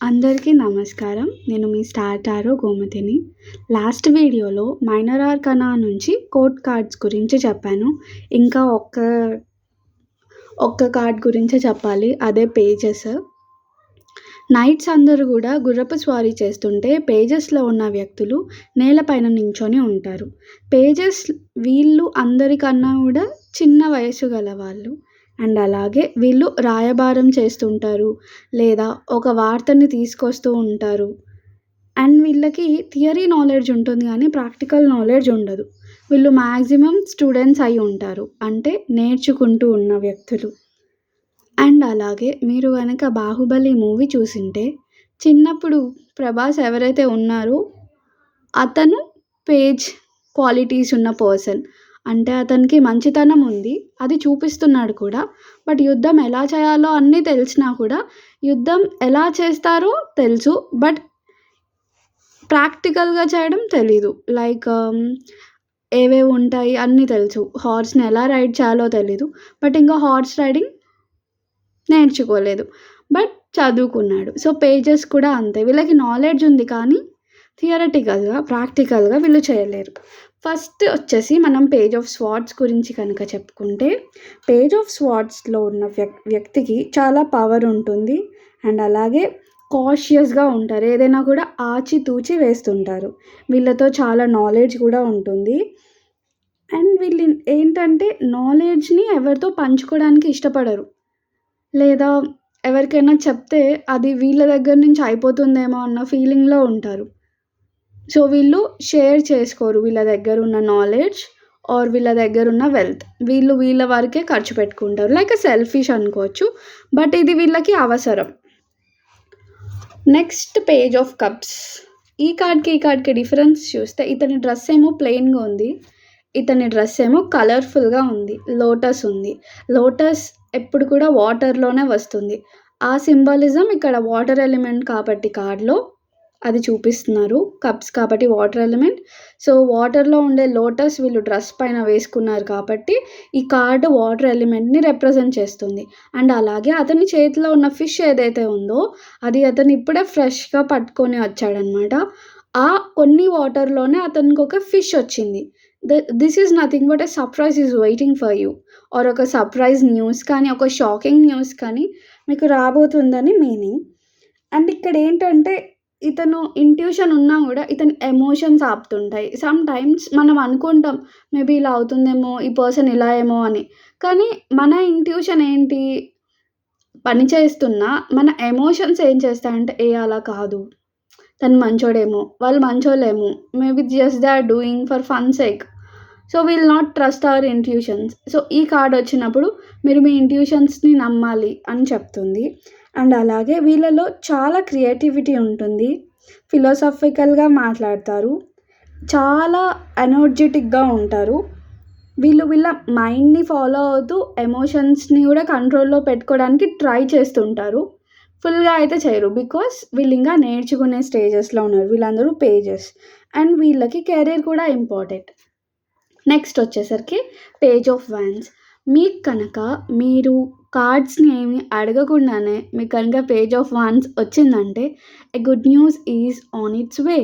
అందరికీ నమస్కారం. నేను మీ స్టార్ టారో గోమతిని. లాస్ట్ వీడియోలో మైనర్ ఆర్కనా నుంచి కోర్ట్ కార్డ్స్ గురించి చెప్పాను. ఇంకా ఒక్క ఒక్క కార్డ్ గురించి చెప్పాలి. అదే పేజెస్. నైట్స్ అందరూ కూడా గుర్రపు స్వారీ చేస్తుంటే పేజెస్లో ఉన్న వ్యక్తులు నేలపైన నించొని ఉంటారు. పేజెస్ వీళ్ళు అందరికన్నా కూడా చిన్న వయసు గల వాళ్ళు అండ్ అలాగే వీళ్ళు రాయబారం చేస్తుంటారు లేదా ఒక వార్తని తీసుకొస్తూ ఉంటారు. అండ్ వీళ్ళకి థియరీ నాలెడ్జ్ ఉంటుంది కానీ ప్రాక్టికల్ నాలెడ్జ్ ఉండదు. వీళ్ళు మ్యాక్సిమం స్టూడెంట్స్ అయి ఉంటారు. అంటే నేర్చుకుంటూ ఉన్న వ్యక్తులు. అండ్ అలాగే మీరు కనుక బాహుబలి మూవీ చూసింటే చిన్నప్పుడు ప్రభాస్ ఎవరైతే ఉన్నారో అతను పేజ్ క్వాలిటీస్ ఉన్న పర్సన్. అంటే అతనికి మంచితనం ఉంది. అది చూపిస్తున్నాడు కూడా. బట్ యుద్ధం ఎలా చేయాలో అన్నీ తెలిసినా కూడా యుద్ధం ఎలా చేస్తారో తెలుసు. బట్ ప్రాక్టికల్గా చేయడం తెలీదు. లైక్ um, ఏవేవి ఉంటాయి అన్నీ తెలుసు. హార్స్ని ఎలా రైడ్ చేయాలో తెలీదు. బట్ ఇంకా హార్స్ రైడింగ్ నేర్చుకోలేదు. బట్ చదువుకున్నాడు. సో పేజెస్ కూడా అంతే. వీళ్ళకి నాలెడ్జ్ ఉంది కానీ థియరటికల్గా ప్రాక్టికల్గా వీళ్ళు చేయలేరు. ఫస్ట్ వచ్చేసి మనం పేజ్ ఆఫ్ స్వార్డ్స్ గురించి కనుక చెప్పుకుంటే పేజ్ ఆఫ్ స్వార్డ్స్లో ఉన్న వ్యక్ వ్యక్తికి చాలా పవర్ ఉంటుంది. అండ్ అలాగే కాషియస్గా ఉంటారు. ఏదైనా కూడా ఆచితూచి వేస్తుంటారు. వీళ్ళతో చాలా నాలెడ్జ్ కూడా ఉంటుంది. అండ్ వీళ్ళు ఏంటంటే నాలెడ్జ్ని ఎవరితో పంచుకోవడానికి ఇష్టపడరు. లేదా ఎవరికైనా చెప్తే అది వీళ్ళ దగ్గర నుంచి అయిపోతుందేమో అన్న ఫీలింగ్లో ఉంటారు. సో వీళ్ళు షేర్ చేసుకోరు వీళ్ళ దగ్గర ఉన్న నాలెడ్జ్ ఆర్ వీళ్ళ దగ్గర ఉన్న వెల్త్ వీళ్ళు వీళ్ళ వరకే ఖర్చు పెట్టుకుంటారు. లైక్ సెల్ఫిష్ అనుకోవచ్చు బట్ ఇది వీళ్ళకి అవసరం. నెక్స్ట్ పేజ్ ఆఫ్ కప్స్ ఈ కార్డ్కి ఈ కార్డ్కి డిఫరెన్స్ చూస్తే ఇతని డ్రెస్ ఏమో ప్లెయిన్గా ఉంది ఇతని డ్రెస్ ఏమో కలర్ఫుల్గా ఉంది లోటస్ ఉంది. లోటస్ ఎప్పుడు కూడా వాటర్లోనే వస్తుంది. ఆ సింబాలిజం ఇక్కడ వాటర్ ఎలిమెంట్ కాబట్టి కార్డ్లో అది చూపిస్తున్నారు. కప్స్ కాబట్టి వాటర్ ఎలిమెంట్. సో వాటర్లో ఉండే లోటస్ వీళ్ళు డ్రెస్ పైన వేసుకున్నారు కాబట్టి ఈ కార్డు వాటర్ ఎలిమెంట్ని రిప్రజెంట్ చేస్తుంది. అండ్ అలాగే అతని చేతిలో ఉన్న ఫిష్ ఏదైతే ఉందో అది అతను ఇప్పుడే ఫ్రెష్గా పట్టుకొని వచ్చాడనమాట. ఆ కొన్ని వాటర్లోనే అతనికి ఒక ఫిష్ వచ్చింది. The this is nothing but a surprise is waiting for you. Or ఒక సర్ప్రైజ్ న్యూస్ కానీ ఒక షాకింగ్ న్యూస్ కానీ మీకు రాబోతుందని మీనింగ్. అండ్ ఇక్కడ ఏంటంటే ఇతను ఇంట్యూషన్ ఉన్నా కూడా ఇతని ఎమోషన్స్ ఆపుతుంటాయి. సమ్ టైమ్స్ మనం అనుకుంటాం మేబీ ఇలా అవుతుందేమో ఈ పర్సన్ ఇలా ఏమో అని. కానీ మన ఇంట్యూషన్ ఏంటి? పని చేస్తున్నా మన ఎమోషన్స్ ఏం చేస్తాయంటే ఏ అలా కాదు. తను మంచోడేమో. వాళ్ళు మంచోళ్ళేమో. Maybe just they are doing for fun sake so will not trust our intuitions so ఈ కార్డ్ వచ్చినప్పుడు మీరు మీ ఇంట్యూషన్స్ని నమ్మాలి అని చెప్తుంది. అండ్ అలాగే వీళ్ళలో చాలా క్రియేటివిటీ ఉంటుంది. ఫిలోసాఫికల్గా మాట్లాడతారు. చాలా ఎనర్జెటిక్గా ఉంటారు. వీళ్ళు వీళ్ళ మైండ్ని ఫాలో అవుతూ ఎమోషన్స్ని కూడా కంట్రోల్లో పెట్టుకోవడానికి ట్రై చేస్తుంటారు. ఫుల్గా అయితే చేయరు బికాస్ వీళ్ళు ఇంకా నేర్చుకునే స్టేజెస్లో ఉన్నారు. వీళ్ళందరూ పేజెస్. అండ్ వీళ్ళకి కెరీర్ కూడా ఇంపార్టెంట్. నెక్స్ట్ వచ్చేసరికి పేజ్ ఆఫ్ వ్యాన్స్ మీకు కనుక మీరు కార్డ్స్ని ఏమి అడగకుండానే మీకు కనుక పేజ్ ఆఫ్ వన్స్ వచ్చిందంటే a good news is on its way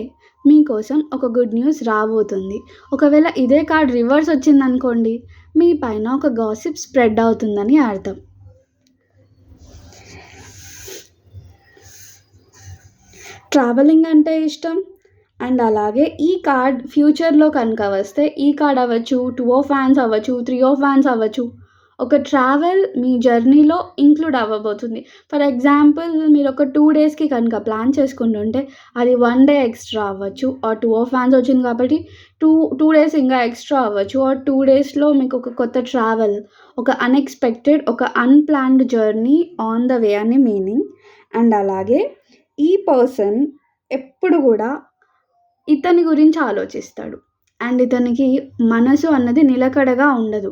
మీకోసం ఒక గుడ్ న్యూస్ రాబోతుంది. ఒకవేళ ఇదే కార్డ్ రివర్స్ వచ్చిందనుకోండి మీ పైన ఒక గాసిప్ స్ప్రెడ్ అవుతుందని అర్థం. ట్రావెలింగ్ అంటే ఇష్టం? అండ్ అలాగే ఈ కార్డ్ ఫ్యూచర్లో కనుక వస్తే ఈ కార్డ్ అవ్వచ్చు టూ ఆఫ్ ఫ్యాన్స్ అవ్వచ్చు త్రీ ఆఫ్ ఫ్యాన్స్ అవ్వచ్చు ఒక ట్రావెల్ మీ జర్నీలో ఇంక్లూడ్ అవ్వబోతుంది. ఫర్ ఎగ్జాంపుల్ మీరు ఒక టూ డేస్కి కనుక ప్లాన్ చేసుకుంటుంటే అది వన్ డే ఎక్స్ట్రా అవ్వచ్చు ఆర్ టూ ఆఫ్ ఫ్యాన్స్ వచ్చింది కాబట్టి టూ టూ డేస్ ఇంకా ఎక్స్ట్రా అవ్వచ్చు ఆర్ టూ డేస్లో మీకు ఒక కొత్త ట్రావెల్ ఒక అన్ఎక్స్పెక్టెడ్ ఒక unplanned journey on the way అని మీనింగ్ అండ్ అలాగే ఈ పర్సన్ ఎప్పుడు కూడా ఇతని గురించి ఆలోచిస్తాడు. అండ్ ఇతనికి మనసు అన్నది నిలకడగా ఉండదు.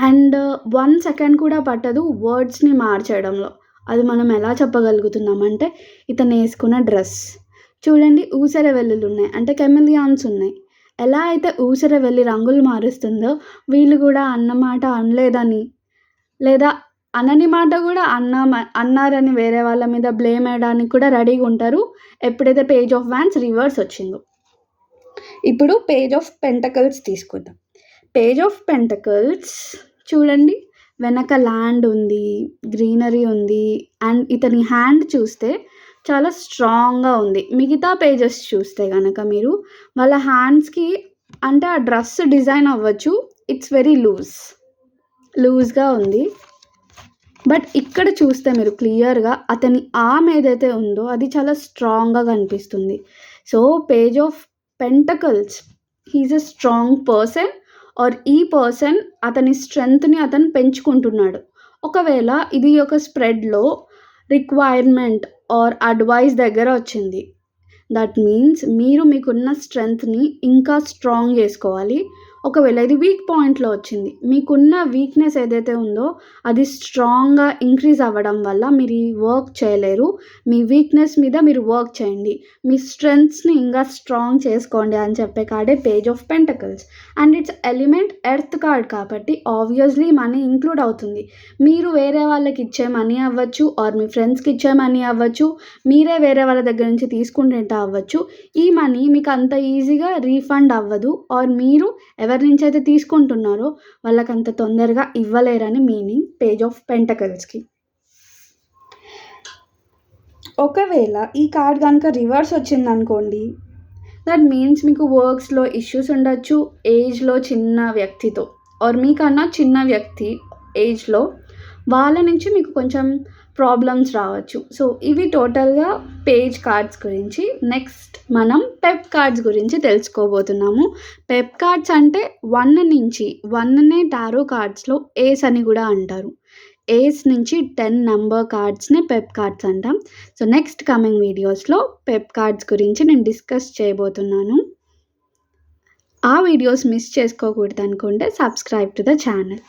అండ్ వన్ సెకండ్ కూడా పట్టదు వర్డ్స్ని మార్చడంలో అది మనం ఎలా చెప్పగలుగుతున్నామంటే ఇతను వేసుకున్న డ్రెస్. చూడండి ఊసర వెల్లులు ఉన్నాయి. అంటే కెమెలియాన్స్ ఉన్నాయి. ఎలా అయితే ఊసర వెళ్ళి రంగులు మారుస్తుందో వీళ్ళు కూడా అన్నమాట అనలేదని. లేదా అనని మాట కూడా అన్న అన్నారని వేరే వాళ్ళ మీద బ్లేమ్ వేయడానికి కూడా రెడీగా ఉంటారు. ఎప్పుడైతే పేజ్ ఆఫ్ వ్యాన్స్ రివర్స్ వచ్చిందో. ఇప్పుడు పేజ్ ఆఫ్ పెంటకల్స్ తీసుకుందాం. పేజ్ ఆఫ్ పెంటకల్స్ చూడండి. వెనక ల్యాండ్ ఉంది గ్రీనరీ ఉంది అండ్ ఇతని హ్యాండ్ చూస్తే చాలా స్ట్రాంగ్గా ఉంది. మిగతా పేజెస్ చూస్తే కనుక మీరు వాళ్ళ హ్యాండ్స్కి అంటే ఆ డ్రెస్ డిజైన్ అవ్వచ్చు. ఇట్స్ వెరీ లూజ్ లూజ్గా ఉంది. బట్ ఇక్కడ చూస్తే మీరు క్లియర్గా అతని ఆమ్ ఏదైతే ఉందో అది చాలా స్ట్రాంగ్గా కనిపిస్తుంది. So page of pentacles he is a strong person or ఈ పర్సన్ అతని స్ట్రెంగ్త్ని అతను పెంచుకుంటున్నాడు. ఒకవేళ ఇది ఒక స్ప్రెడ్లో రిక్వైర్మెంట్ ఆర్ అడ్వైస్ దగ్గర వచ్చింది. దట్ మీన్స్ మీరు మీకున్న స్ట్రెంగ్త్ని ఇంకా స్ట్రాంగ్ చేసుకోవాలి. ఒకవేళ ఇది వీక్ పాయింట్లో వచ్చింది మీకున్న వీక్నెస్ ఏదైతే ఉందో అది స్ట్రాంగ్గా ఇంక్రీజ్ అవ్వడం వల్ల మీరు ఈ వర్క్ చేయలేరు. మీ వీక్నెస్ మీద మీరు వర్క్ చేయండి. మీ స్ట్రెంగ్స్ని ఇంకా స్ట్రాంగ్ చేసుకోండి అని చెప్పే కార్డే page of pentacles and its element earth card కాబట్టి ఆబ్వియస్లీ మనీ ఇంక్లూడ్ అవుతుంది. మీరు వేరే వాళ్ళకి ఇచ్చే మనీ అవ్వచ్చు ఆర్ మీ ఫ్రెండ్స్కి ఇచ్చే మనీ అవ్వచ్చు మీరే వేరే వాళ్ళ దగ్గర నుంచి తీసుకుంటుంటే అవ్వచ్చు. ఈ మనీ మీకు అంత ఈజీగా రీఫండ్ అవ్వదు ఆర్ మీరు ఎవరి నుంచి అయితే తీసుకుంటున్నారో వాళ్ళకి అంత తొందరగా ఇవ్వలేరని మీనింగ్ పేజ్ ఆఫ్ పెంటకల్స్కి. ఒకవేళ ఈ కార్డ్ కనుక రివర్స్ వచ్చిందనుకోండి దట్ మీన్స్ మీకు వర్క్స్లో ఇష్యూస్ ఉండొచ్చు ఏజ్లో చిన్న వ్యక్తితో. ఆర్ మీకన్నా చిన్న వ్యక్తి ఏజ్లో వాళ్ళ నుంచి మీకు కొంచెం ప్రాబ్లమ్స్ రావచ్చు. సో ఇవి టోటల్గా పేజ్ కార్డ్స్ గురించి. నెక్స్ట్ మనం పెప్ కార్డ్స్ గురించి తెలుసుకోబోతున్నాము. పెప్ కార్డ్స్ అంటే వన్ నుంచి వన్నే టారో కార్డ్స్లో ఏస్ అని కూడా అంటారు. ఏస్ నుంచి టెన్ నెంబర్ కార్డ్స్ని పెప్ కార్డ్స్ అంటాం. సో నెక్స్ట్ కమింగ్ వీడియోస్లో పెప్ కార్డ్స్ గురించి నేను డిస్కస్ చేయబోతున్నాను. ఆ వీడియోస్ మిస్ చేసుకోకూడదు అనుకుంటే సబ్స్క్రైబ్ టు ద ఛానల్